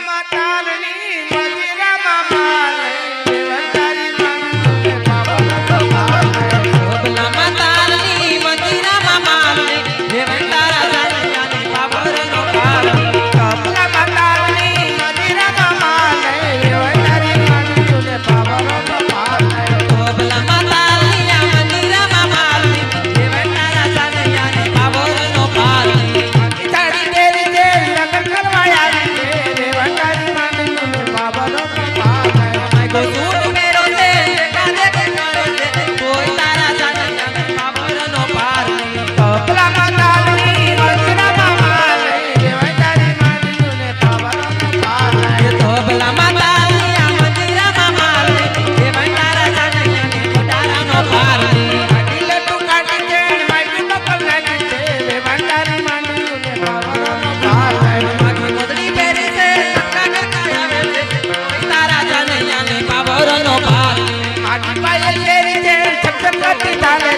ಮಾತಾಡಲಿ que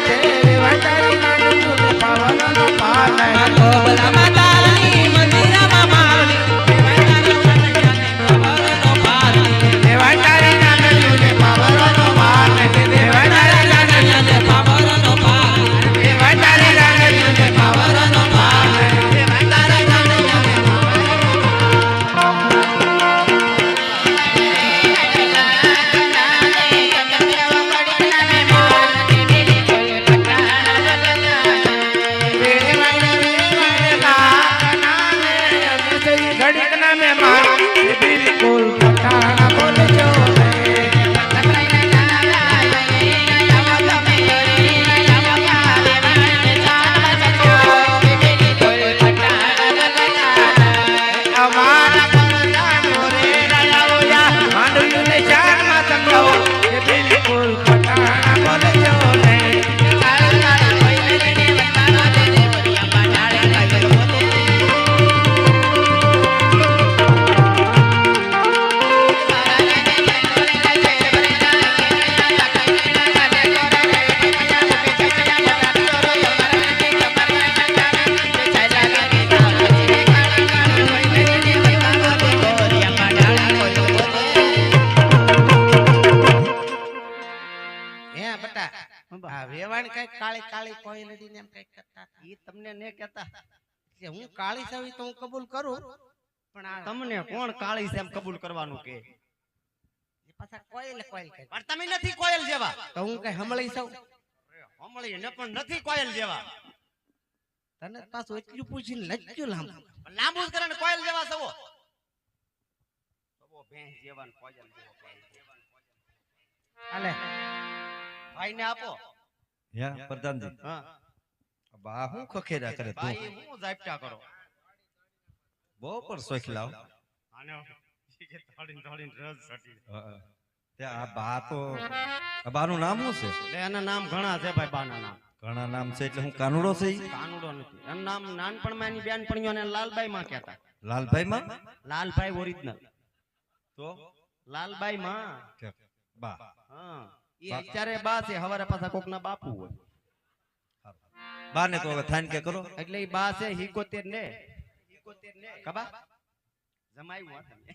ના હે બટા આ વેવાણ કઈ કાળી કાળી કોયલડી ને એમ કઈ કરતા. ઈ તમને ને કહેતા. કે હું કાળી સવી તો હું કબૂલ કરું? પણ આ તમને કોણ કાળી છે એમ કબૂલ કરવાનું કે? પાછા કોયલ કોયલ કહે. પણ તમે નથી કોયલ જેવા. તો હું કઈ હમળી છું? હમળી ને પણ નથી કોયલ જેવા. તને પાછું એટલું પૂછીને લજ્જુ લાંબુ. લાંબુ જ કરે કોયલ જેવા સવો ભેંસ જેવા કોયલ જેવો ભાઈને આપો. યા પ્રધાનજી. હા. બા હું ખખેરા કરે તું? ભાઈ હું ઝાપટા કરો. બહુ પર સોખ લાવ. આને કે થોડીને થોડીને રસ છટી તે આ બા તો બાનું નામ શું છે? એટલે એના નામ ઘણા છે ભાઈ બાના નામ. ઘણા નામ છે એટલે હું કાનુડો છે કાનુડો નથી. એનું નામ નાનપણમાં એની બેનપણીઓને લાલબાઈ માં કહેતા. લાલભાઈ માં લાલભાઈ ઓરિજિનલ. તો? લાલબાઈ માં બા. હા. અત્યારે બા છે હવારે પાછા કોકના બાપુ હોય. બા ને તો હવે થાન કે કરો. એટલે એ બા છે હિકોતેર ને. હિકોતેર ને કબા જમાયું હા તમે.